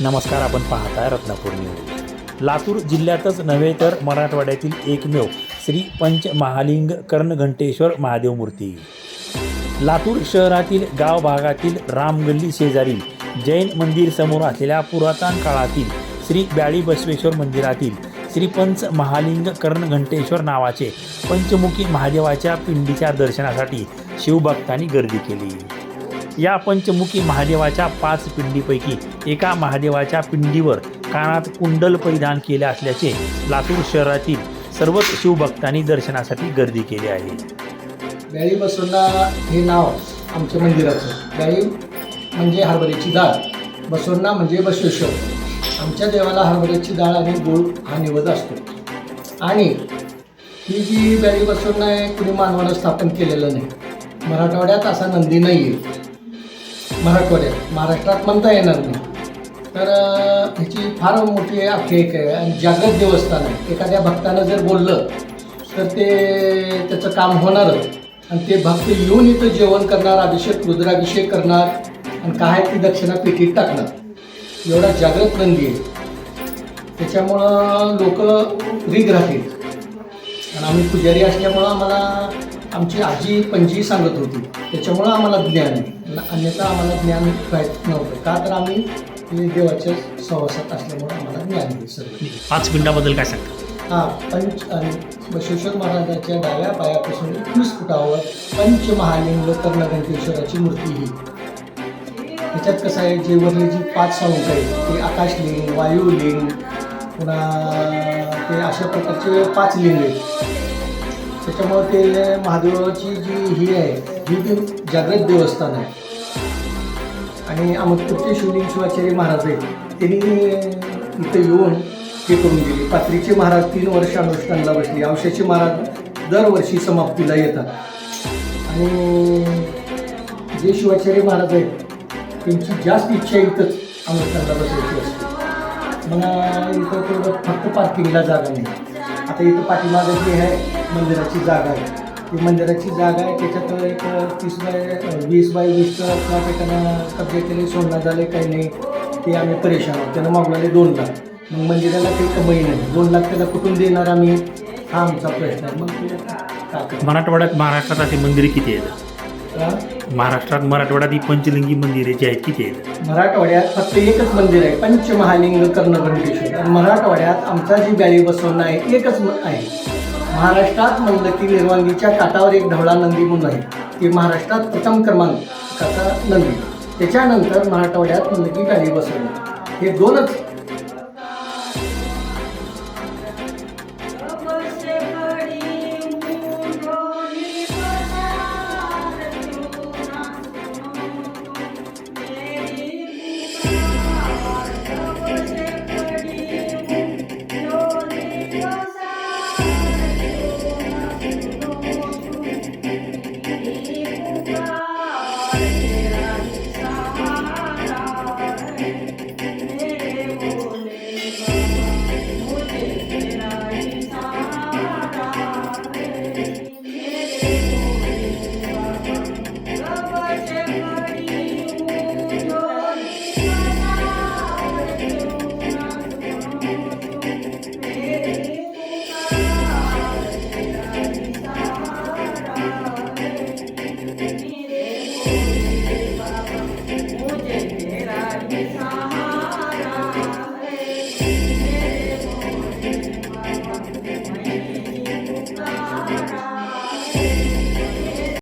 नमस्कार आपण पाहताय रत्नापूर न्यूज. लातूर जिल्ह्यातच नव्हे तर मराठवाड्यातील एकमेव श्री पंच महालिंग कर्णघंटेश्वर महादेव मूर्ती. लातूर शहरातील गाव भागातील रामगल्ली शेजारी जैन मंदिर समोर असलेल्या पुरातन काळातील श्री ब्याळी बसवेश्वर मंदिरातील श्री पंच महालिंग कर्णघंटेश्वर नावाचे पंचमुखी महादेवाच्या पिंडीच्या दर्शनासाठी शिवभक्तांनी गर्दी केली. या पंचमुखी महादेवाच्या पाच पिंडीपैकी एका महादेवाच्या पिंडीवर कानात कुंडल परिधान केले असल्याचे लातूर शहरातील सर्वच शिवभक्तांनी दर्शनासाठी गर्दी केली आहे. बॅळी बसवंडा हे नाव आमच्या मंदिराचं. बॅळी म्हणजे हरभऱ्याची डाळ. बसवंडा म्हणजे बसवेश्वर. आमच्या देवाला हरभऱ्याची डाळ आणि गूळ हा निवद असतो. आणि ही जी बॅळी बसवंडा आहे कुणी मानवानं स्थापन केलेलं नाही. मराठवाड्यात असा नंदी नाही आहे मराठवाड्यात. महाराष्ट्रात म्हणता येणार नाही. तर ह्याची फार मोठी आख्यायिक आहे आणि जागृत देवस्थान आहे. एखाद्या भक्तानं जर बोललं तर ते त्याचं काम होणारच. आणि ते भक्त येऊन इथं जेवण करणार अभिषेक रुद्राभिषेक करणार आणि काय ती दक्षिणा पेटीत टाकणार. एवढा जागृत नंदी आहे. त्याच्यामुळं लोक रीग राहतील आणि आम्ही पुजारी असल्यामुळं आम्हाला आमची आजी पणजी सांगत होती. त्याच्यामुळं आम्हाला ज्ञान अन्यथा आम्हाला ज्ञान राहत नव्हतं. का तर आम्ही देवाच्या सहवासात असल्यामुळं आम्हाला ज्ञान आहे सर्व. पाच पिंडाबद्दल काय सांगता? हा पंच आणि बसवेश्वर महाराजाच्या डाव्या पायापासून एकवीस फुटावर पंच महालिंग कर्णघंटेश्वराची मूर्ती ही. ह्याच्यात कसं आहे जे वरले जी पाच साऊंड आहेत ते आकाशलिंग वायुलिंग पुन्हा ते अशा प्रकारचे पाच लिंग आहेत. त्याच्यामुळं ते महादेवाची जी ही आहे ही ती जागृत देवस्थान आहे. आणि अहमदपूरचे शिवलिंग शिवाचार्य महाराज आहेत त्यांनी इथं येऊन हे करून दिली. पात्रीचे महाराज तीन वर्ष अनुष्ठानला बसले. औषाचे महाराज दरवर्षी समाप्तीला येतात. आणि जे शिवाचार्य महाराज आहेत त्यांची जास्त इच्छा इथंच अनुष्ठानला बसायची असते. मला इथं तेवढं फक्त पार्किंगला जागा नाही. आता इथं पाठीमागं जी आहे मंदिराची जागा आहे. ती मंदिराची जागा आहे. त्याच्यात एक तीस बाय वीस बाय वीसचं प्लॉट एकानं कब्जा केले सोडणं झाले काही नाही ते आम्ही परेशान आहोत. त्यानं मागवले दोन लाख. मग मंदिराला काही कमाई नाही. दोन लाख त्याला कुठून देणार आम्ही हा आमचा प्रश्न आहे. मग? मराठवाड्यात महाराष्ट्रात अशी मंदिरे किती आहेत? महाराष्ट्रात मराठवाड्यात ही पंचलिंगी मंदिरे जी आहेत किती आहेत? मराठवाड्यात फक्त एकच मंदिर आहे पंचमहालिंग कर्णकंठेश्वर मराठवाड्यात आमचा जी बॅळी बसवणं आहे एकच आहे. महाराष्ट्रात म्हणलं की निर्वांगीच्या काठावर एक ढवळा नंदी म्हणून आहे. ती महाराष्ट्रात प्रथम क्रमांकाचा नंदी त्याच्यानंतर मराठवाड्यात म्हणलं की बॅळी बसवणं हे दोनच